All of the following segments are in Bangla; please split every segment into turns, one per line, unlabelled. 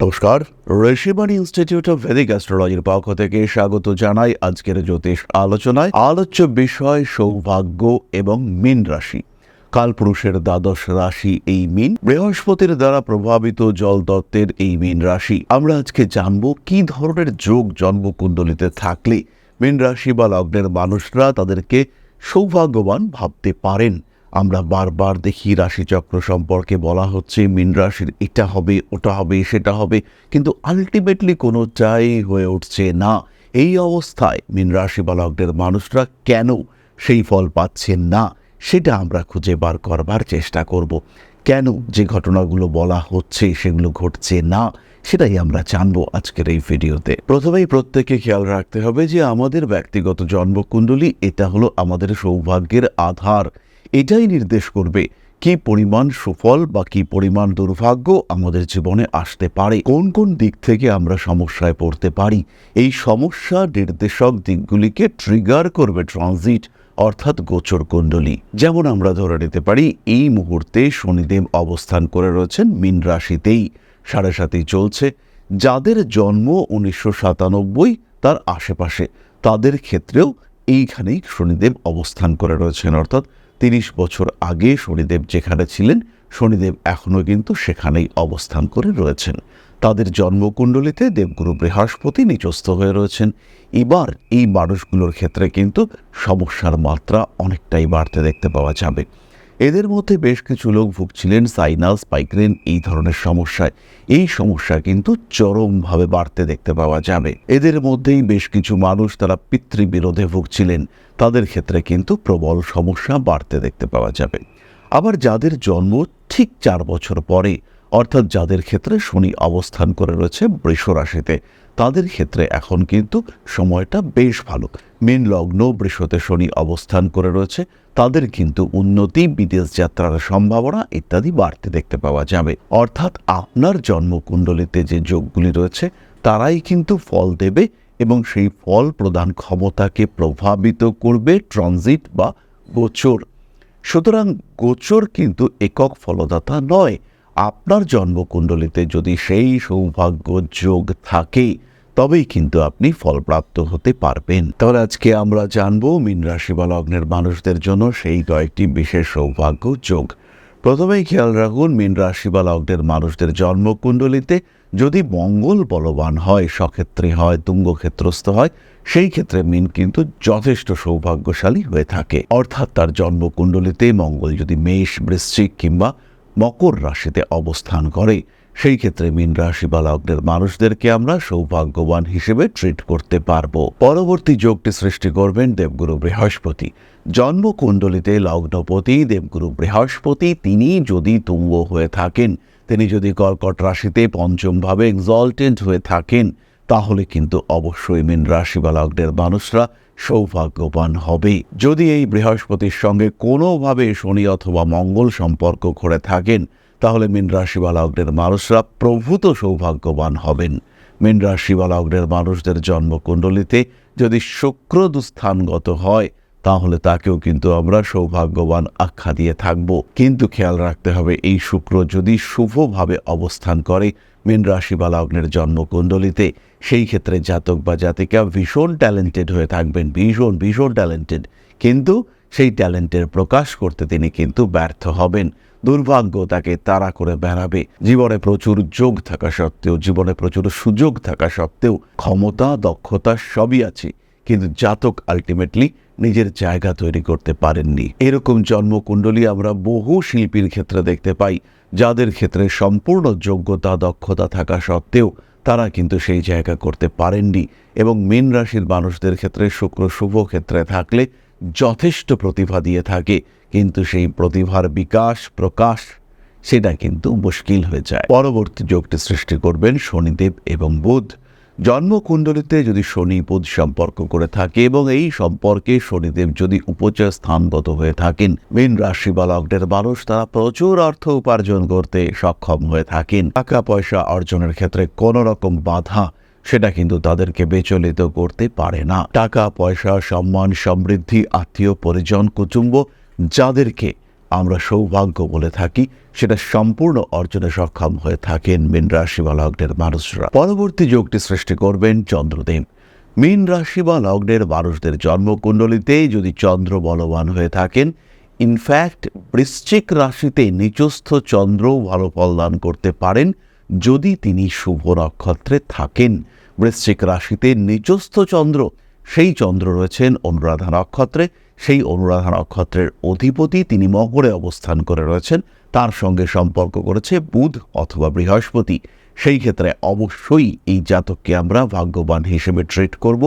নমস্কার ঋষিবাণী ইনস্টিটিউট অফ ভেদিক অ্যাস্ট্রোলজির পক্ষ থেকে স্বাগত জানাই আজকের জ্যোতিষ আলোচনায়। আলোচ্য বিষয় সৌভাগ্য এবং মীন রাশি। কালপুরুষের দ্বাদশ রাশি এই মীন, বৃহস্পতির দ্বারা প্রভাবিত জল দত্তের এই মীন রাশি। আমরা আজকে জানব কি ধরনের যোগ জন্মকুণ্ডলিতে থাকলে মীন রাশি বা লগ্নের মানুষরা তাদেরকে সৌভাগ্যবান ভাবতে পারেন। আমরা বারবার দেখি রাশিচক্র সম্পর্কে বলা হচ্ছে মীন রাশির এটা হবে, ওটা হবে, সেটা হবে, কিন্তু আলটিমেটলি কোনোটাই হয়ে উঠছে না। এই অবস্থায় মীন রাশি বা লগ্নের মানুষরা কেন সেই ফল পাচ্ছেন না, সেটা আমরা খুঁজে বার করবার চেষ্টা করব। কেন যে ঘটনাগুলো বলা হচ্ছে সেগুলো ঘটছে না, সেটাই আমরা জানব আজকের এই ভিডিওতে। প্রথমেই প্রত্যেকে খেয়াল রাখতে হবে যে আমাদের ব্যক্তিগত জন্মকুণ্ডলী, এটা হলো আমাদের সৌভাগ্যের আধার। এটাই নির্দেশ করবে কি পরিমাণ সুফল বা কি পরিমাণ দুর্ভাগ্য আমাদের জীবনে আসতে পারে, কোন কোন দিক থেকে আমরা সমস্যায় পড়তে পারি। এই সমস্যা নির্দেশক দিকগুলিকে ট্রিগার করবে ট্রানজিট অর্থাৎ গোচর কুণ্ডলী। যেমন আমরা ধরে নিতে পারি, এই মুহূর্তে শনিদেব অবস্থান করে রয়েছেন মীন রাশিতেই। সাড়ে সাথেই চলছে। যাদের জন্ম উনিশশো সাতানব্বই, তার আশেপাশে, তাদের ক্ষেত্রেও এইখানেই শনিদেব অবস্থান করে রয়েছেন, অর্থাৎ তিরিশ বছর আগে শনিদেব যেখানে ছিলেন, শনিদেব এখনও কিন্তু সেখানেই অবস্থান করে রয়েছেন। তাদের জন্মকুণ্ডলিতে দেবগুরু বৃহস্পতি নিচস্থ হয়ে রয়েছেন। এবার এই মানুষগুলোর ক্ষেত্রে কিন্তু সমস্যার মাত্রা অনেকটাই বাড়তে দেখতে পাওয়া যাবে। এদের মধ্যে বেশ কিছু লোক ভুগছিলেন সাইনাস পাইগ্রেন এই ধরনের সমস্যায়। এই সমস্যা কিন্তু চরমভাবে বাড়তে দেখতে পাওয়া যাবে। এদের মধ্যেই বেশ কিছু মানুষ তারা পিতৃবিরোধে ভুগছিলেন। তাদের ক্ষেত্রে কিন্তু প্রবল সমস্যা বাড়তে দেখতে পাওয়া যাবে। আবার যাদের জন্ম ঠিক চার বছর পরে, অর্থাৎ যাদের ক্ষেত্রে শনি অবস্থান করে রয়েছে বৃষ রাশিতে, তাদের ক্ষেত্রে এখন কিন্তু সময়টা বেশ ভালো। মেন লগ্ন বৃষতে শনি অবস্থান করে রয়েছে। তাদের কিন্তু উন্নতি, বিদেশ যাত্রার সম্ভাবনা ইত্যাদি বাড়তে দেখতে পাওয়া যাবে। অর্থাৎ আপনার জন্মকুণ্ডলিতে যে যোগগুলি রয়েছে, তারাই কিন্তু ফল দেবে এবং সেই ফল প্রদান ক্ষমতাকে প্রভাবিত করবে ট্রানজিট বা গোচর। সুতরাং গোচর কিন্তু একক ফলদাতা নয়। আপনার জন্মকুণ্ডলিতে যদি সেই সৌভাগ্য যোগ থাকে তবেই কিন্তু আপনি ফলপ্রাপ্ত হতে পারবেন। তাহলে আজকে আমরা জানব মীন রাশি বা লগ্নের মানুষদের জন্য সেই কয়েকটি বিশেষ সৌভাগ্য যোগ। প্রথমেই খেয়াল রাখুন, মীন রাশি বা লগ্নের মানুষদের জন্মকুণ্ডলিতে যদি মঙ্গল বলবান হয়, সক্ষেত্রে হয়, তুঙ্গক্ষেত্রস্থ হয়, সেই ক্ষেত্রে মিন কিন্তু যথেষ্ট সৌভাগ্যশালী হয়ে থাকে। অর্থাৎ তার জন্মকুণ্ডলিতে মঙ্গল যদি মেষ, বৃশ্চিক কিংবা মকর রাশিতে অবস্থান করে সেই ক্ষেত্রে মীন রাশি বা লগ্নের মানুষদেরকে আমরা সৌভাগ্যবান হিসেবে ট্রিট করতে পারব। পরবর্তী যোগটি সৃষ্টি করবেন দেবগুরু বৃহস্পতি। জন্মকুণ্ডলিতে লগ্নপতি দেবগুরু বৃহস্পতি, তিনি যদি তুঙ্গ হয়ে থাকেন, তিনি যদি কর্কট রাশিতে পঞ্চমভাবে এক্সল্টেন্ট হয়ে থাকেন, তাহলে কিন্তু অবশ্যই মীন রাশি বা লগ্নের মানুষরা সৌভাগ্যবান হবে। যদি এই বৃহস্পতির সঙ্গে কোনোভাবে শনি অথবা মঙ্গল সম্পর্ক করে থাকেন তাহলে মীন রাশি মানুষরা প্রভূত সৌভাগ্যবান হবেন। মীন রাশি মানুষদের জন্মকুণ্ডলিতে যদি শুক্র দুস্থানগত হয়, তাহলে তাকেও কিন্তু আমরা সৌভাগ্যবান আখ্যা দিয়ে থাকব। কিন্তু খেয়াল রাখতে হবে, এই শুক্র যদি শুভভাবে অবস্থান করে মীন রাশি বা জন্মকুণ্ডলিতে, সেই ক্ষেত্রে জাতক বা জাতিকা ভীষণ ট্যালেন্টেড হয়ে থাকবেন, ভীষণ ভীষণ ট্যালেন্টেড। কিন্তু সেই ট্যালেন্টের প্রকাশ করতে তিনি কিন্তু ব্যর্থ হবেন। দুর্ভাগ্য তাকে তাড়া করে বেড়াবে। জীবনে প্রচুর যোগ থাকা সত্ত্বেও, জীবনে প্রচুর সুযোগ থাকা সত্ত্বেও ক্ষমতা, দক্ষতা সবই আছে। কিন্তু জাতক আলটিমেটলি নিজের জায়গা তৈরি করতে পারেননি। এরকম জন্মকুণ্ডলী আমরা বহু শিল্পীর ক্ষেত্রে দেখতে পাই, যাদের ক্ষেত্রে সম্পূর্ণ যোগ্যতা, দক্ষতা থাকা সত্ত্বেও তারা কিন্তু সেই জায়গা করতে পারেননি এবং মীন রাশির মানুষদের ক্ষেত্রে শুক্র, শুভ ক্ষেত্রে থাকলে যথেষ্ট প্রতিভা দিয়ে থাকে, কিন্তু সেই প্রতিভার বিকাশ, প্রকাশ, সেটা কিন্তু মুশকিল হয়ে যায়। পরবর্তী যোগটি সৃষ্টি করবেন শনিদেব এবং বুধ। জন্মকুণ্ডলিতে যদি শনি বুধ সম্পর্ক করে থাকে এবং এই সম্পর্কে শনিদেব যদি উপচয় স্থানগত হয়ে থাকেন, মীন রাশি বা লগ্নের মানুষ তারা প্রচুর অর্থ উপার্জন করতে সক্ষম হয়ে থাকেন। টাকা পয়সা অর্জনের ক্ষেত্রে কোনো রকম বাধা সেটা কিন্তু তাদেরকে বিচলিত করতে পারে না। টাকা, পয়সা, সম্মান, সমৃদ্ধি, আত্মীয়, পরিজন, কুটুম্ব যাদেরকে আমরা সৌভাগ্য বলে থাকি, সেটা সম্পূর্ণ অর্জনে সক্ষম হয়ে থাকেন মীন রাশি বা লগ্নের মানুষরা। পরবর্তী যোগটি সৃষ্টি করবেন চন্দ্রদেব। মীন রাশি বা লগ্নের মানুষদের জন্মকুণ্ডলিতে যদি চন্দ্র বলবান হয়ে থাকেন ইনফ্যাক্ট বৃশ্চিক রাশিতে নিচস্থ চন্দ্র ভালো ফল দান করতে পারেন যদি তিনি শুভ নক্ষত্রে থাকেন। বৃশ্চিক রাশিতে নিচস্থ চন্দ্র, সেই চন্দ্র রয়েছেন অনুরাধা নক্ষত্রে, সেই অনুরাধা নক্ষত্রের অধিপতি তিনি মকরে অবস্থান করে রয়েছেন, তার সঙ্গে সম্পর্ক করেছে বুধ অথবা বৃহস্পতি। সেই ক্ষেত্রে অবশ্যই এই জাতককে আমরা ভাগ্যবান হিসেবে ট্রিট করব।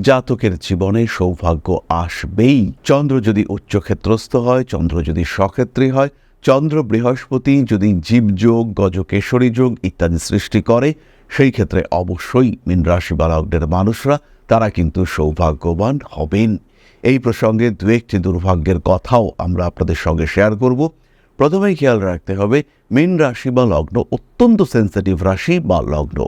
জাতকের জীবনে সৌভাগ্য আসবেই। চন্দ্র যদি উচ্চক্ষেত্রস্থ হয়, চন্দ্র যদি সক্ষেত্রী হয়, চন্দ্র বৃহস্পতি যদি জীবযোগ, গজকেশরী যোগ ইত্যাদি সৃষ্টি করে সেই ক্ষেত্রে অবশ্যই মীন রাশি বা লগ্নের মানুষরা, তারা কিন্তু সৌভাগ্যবান হবেন। এই প্রসঙ্গে দু একটি দুর্ভাগ্যের কথাও আমরা আপনাদের সঙ্গে শেয়ার করব। প্রথমেই খেয়াল রাখতে হবে, মীন রাশি বা লগ্ন অত্যন্ত সেন্সিটিভ রাশি বা লগ্ন।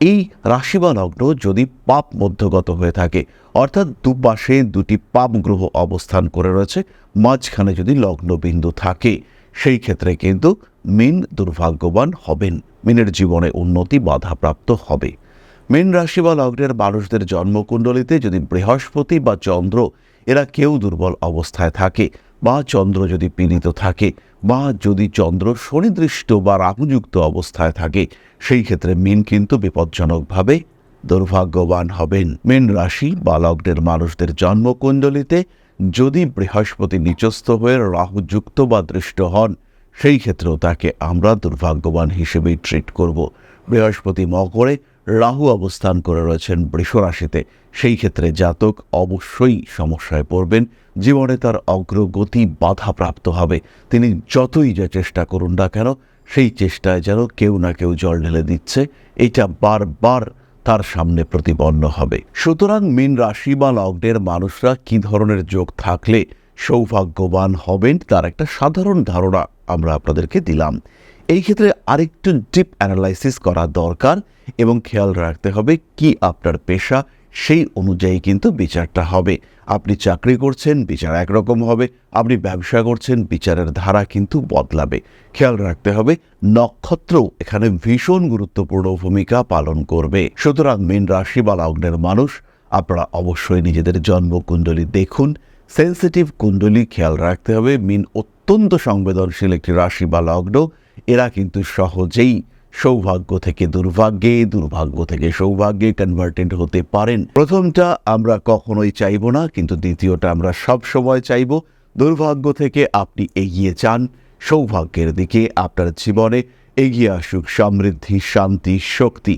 এই রাশি বা লগ্ন যদি পাপ মধ্যগত হয়ে থাকে, অর্থাৎ দুপাশে দুটি পাপ গ্রহ অবস্থান করে রয়েছে, মাঝখানে যদি লগ্ন বিন্দু থাকে, সেই ক্ষেত্রে কিন্তু মিন দুর্ভাগ্যবান হবেন। মিনের জীবনে উন্নতি বাধাপ্রাপ্ত হবে। মীন রাশি বা লগ্নের মানুষদের জন্মকুণ্ডলিতে যদি বৃহস্পতি বা চন্দ্র, এরা কেউ দুর্বল অবস্থায় থাকে বা চন্দ্র যদি পীড়িত থাকে বা যদি চন্দ্র শনিদৃষ্ট বা রাহুযুক্ত অবস্থায় থাকে, সেই ক্ষেত্রে মিন কিন্তু বিপজ্জনকভাবে দুর্ভাগ্যবান হবেন। মীন রাশি বা লগ্নের মানুষদের জন্মকুণ্ডলিতে যদি বৃহস্পতি নিচস্থ হয়ে রাহুযুক্ত বা দৃষ্ট হন সেই ক্ষেত্রেও তাকে আমরা দুর্ভাগ্যবান হিসেবেই ট্রিট করব। বৃহস্পতি মকরে রাহু অবস্থান করে রয়েছেন বৃষ রাশিতে। সেই ক্ষেত্রে জাতক অবশ্যই সমস্যায় পড়বেন। জীবনে তার অগ্রগতি বাধাপ্রাপ্ত হবে। তিনি যতই যা চেষ্টা করুন না কেন, সেই চেষ্টায় যেন কেউ না কেউ জল ঢেলে দিচ্ছে। এটা বারবার তার সামনে প্রতিপন্ন হবে। সুতরাং মীন রাশি বা লগ্নের মানুষরা কি ধরনের যোগ থাকলে সৌভাগ্যবান হবেন, তার একটা সাধারণ ধারণা। আমরা আপনাদেরকে দিলাম। এই ক্ষেত্রে আরেকটু ডিপ অ্যানালাইসিস করা দরকার এবং খেয়াল রাখতে হবে কি আপনার পেশা, সেই অনুযায়ী কিন্তু বিচারটা হবে। আপনি চাকরি করছেন, বিচার একরকম হবে। আপনি ব্যবসা করছেন, বিচারের ধারা কিন্তু বদলাবে। খেয়াল রাখতে হবে নক্ষত্র এখানে ভীষণ গুরুত্বপূর্ণ ভূমিকা পালন করবে। সুতরাং মীন রাশি বা লগ্নের মানুষ, আপনারা অবশ্যই নিজেদের জন্মকুণ্ডলী দেখুন সেন্সিটিভ কুণ্ডলী খেয়াল রাখতে হবে। মিন অত্যন্ত সংবেদনশীল একটি রাশি বা লগ্ন। এরা কিন্তু সহজেই সৌভাগ্য থেকে দুর্ভাগ্যে, দুর্ভাগ্য থেকে সৌভাগ্যে কনভার্টেন্ট হতে পারেন। প্রথমটা আমরা কখনোই চাইব না, কিন্তু দ্বিতীয়টা আমরা সব সময় চাইব। দুর্ভাগ্য থেকে আপনি এগিয়ে যান, সৌভাগ্যের দিকে আপনার জীবনে এগিয়ে আসুক সমৃদ্ধি, শান্তি, শক্তি।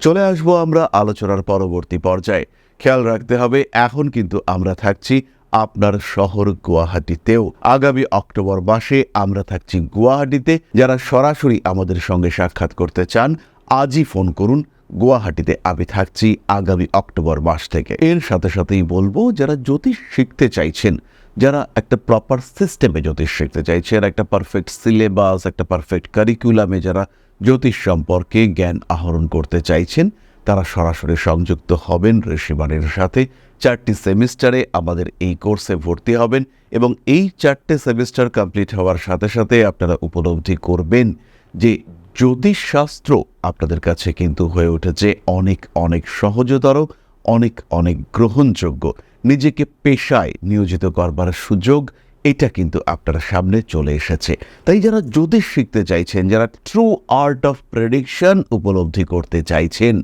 চলে আসব আমরা আলোচনার পরবর্তী পর্যায়ে। খেয়াল রাখতে হবে, এখন কিন্তু আমরা থাকছি আপনার শহর গুয়াহাটিতেও। আগামী অক্টোবর মাসে আমরা থাকছি গুয়াহাটিতে। যারা সরাসরি আমাদের সঙ্গে সাক্ষাৎ করতে চান, আজই ফোন করুন। গুয়াহাটিতে আমি থাকছি আগামী অক্টোবর মাস থেকে। এর সাথে সাথেই বলব, যারা জ্যোতিষ শিখতে চাইছেন, যারা একটা প্রপার সিস্টেমে জ্যোতিষ শিখতে চাইছেন, একটা পারফেক্ট সিলেবাস একটা পারফেক্ট কারিকুলামে যারা জ্যোতিষ সম্পর্কে জ্ঞান আহরণ করতে চাইছেন, তারা সরাসরি সংযুক্ত হবেন ঋষিবাণীর সাথে। চারটি সেমিস্টারে আমাদের এই কোর্সে ভর্তি হবেন এবং এই চারটে সেমিস্টার কমপ্লিট হওয়ার সাথে সাথে আপনারা উপলব্ধি করবেন যে জ্যোতিষশাস্ত্র আপনাদের কাছে কিন্তু হয়ে উঠেছে অনেক অনেক সহজতর, অনেক অনেক গ্রহণযোগ্য। নিজেকে পেশায় নিয়োজিত করবার সুযোগ, এটা কিন্তু আপনার সামনে চলে এসেছে। তাই যারা জ্যোতিষ শিখতে চাইছেন, যারা ট্রু আর্ট অফ প্রেডিকশন উপলব্ধি করতে চাইছেন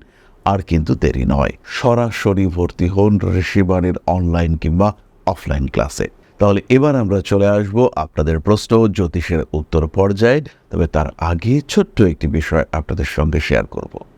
আর কিন্তু দেরি নয়। সরাসরি ভর্তি হন ঋষিবাণীর অনলাইন কিংবা অফলাইন ক্লাসে তাহলে এবার আমরা চলে আসব আপনাদের প্রশ্ন, জ্যোতিষের উত্তর পর্যায়ে। তবে তার আগে ছোট্ট একটি বিষয় আপনাদের সঙ্গে শেয়ার করব।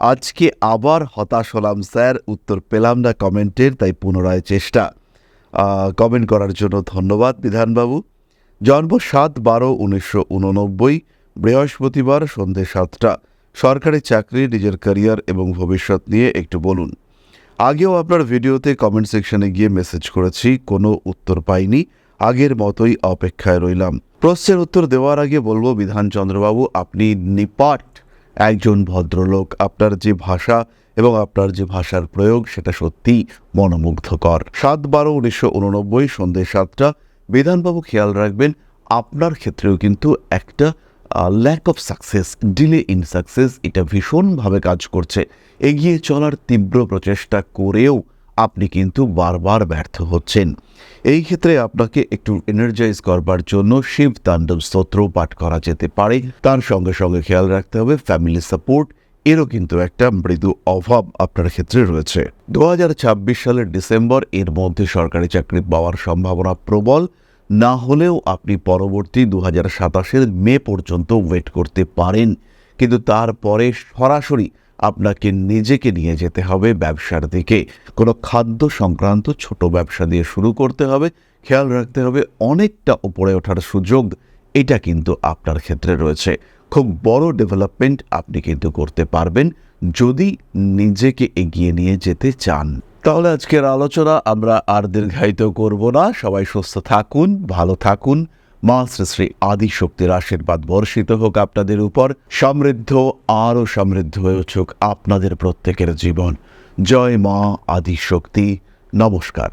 আজকে আবার হতাশ হলাম, স্যার। উত্তর পেলাম না কমেন্টের, তাই পুনরায় চেষ্টা। কমেন্ট করার জন্য ধন্যবাদ বিধানবাবু। জন্ম সাত বারো উনিশশো উননব্বই, বৃহস্পতিবার সন্ধে সাতটা। সরকারি চাকরি, নিজের ক্যারিয়ার এবং ভবিষ্যৎ নিয়ে একটু বলুন। আগেও আপনার ভিডিওতে কমেন্ট সেকশনে গিয়ে মেসেজ করেছি, কোনো উত্তর পাইনি। আগের মতোই অপেক্ষায় রইলাম। প্রশ্নের উত্তর দেওয়ার আগে বলব, বিধানচন্দ্রবাবু, আপনি নিপাট। একজন ভদ্রলোক, আপনার যে ভাষা এবং আপনার যে ভাষার প্রয়োগ, সেটা সত্যিই মনোমুগ্ধকর। সাত বারো উনিশশো উননব্বই সন্ধ্যে সাতটা, বিধানবাবু খেয়াল রাখবেন, আপনার ক্ষেত্রেও কিন্তু একটা lack of success delay in success এটা ভীষণভাবে কাজ করছে। এগিয়ে চলার তীব্র প্রচেষ্টা করেও আপনি কিন্তু বারবার ব্যর্থ হচ্ছেন। এই ক্ষেত্রে আপনাকে একটু এনার্জাইজ করবার জন্য শিব তাণ্ডব স্তোত্র পাঠ করা যেতে পারে। তার সঙ্গে সঙ্গে খেয়াল রাখতে হবে ফ্যামিলি সাপোর্ট এরও কিন্তু একটা মৃদু অভাব আপনার ক্ষেত্রে রয়েছে। দু হাজার ছাব্বিশ সালের ডিসেম্বর, এর মধ্যে সরকারি চাকরি পাওয়ার সম্ভাবনা প্রবল। না হলেও আপনি পরবর্তী দু হাজার সাতাশের মে পর্যন্ত ওয়েট করতে পারেন। কিন্তু তারপরে সরাসরি আপনাকে নিজেকে নিয়ে যেতে হবে ব্যবসার দিকে। কোনো খাদ্য সংক্রান্ত ছোট ব্যবসা দিয়ে শুরু করতে হবে। খেয়াল রাখতে হবে অনেকটা উপরে ওঠার সুযোগ, এটা কিন্তু আপনার ক্ষেত্রে রয়েছে। খুব বড় ডেভেলপমেন্ট আপনি কিন্তু করতে পারবেন
যদি নিজেকে এগিয়ে নিয়ে যেতে চান। তাহলে আজকের আলোচনা আমরা আর দীর্ঘায়িত করব না। সবাই সুস্থ থাকুন, ভালো থাকুন। মা শ্রী শ্রী আদিশক্তির আশীর্বাদ বর্ষিত হোক আপনাদের উপর। সমৃদ্ধ, আরও সমৃদ্ধ হয়ে উঠুক আপনাদের প্রত্যেকের জীবন। জয় মা আদিশক্তি। নমস্কার।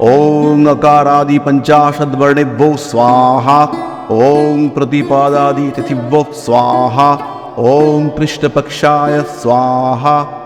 ওং আকারাদি পঞ্চাশদ্বর্ণেভ্যো স্বাহা। ওং প্রতিপাদাদি তিথিভ্যো স্বাহা। ওং পৃষ্ঠপক্ষায় স্বাহা।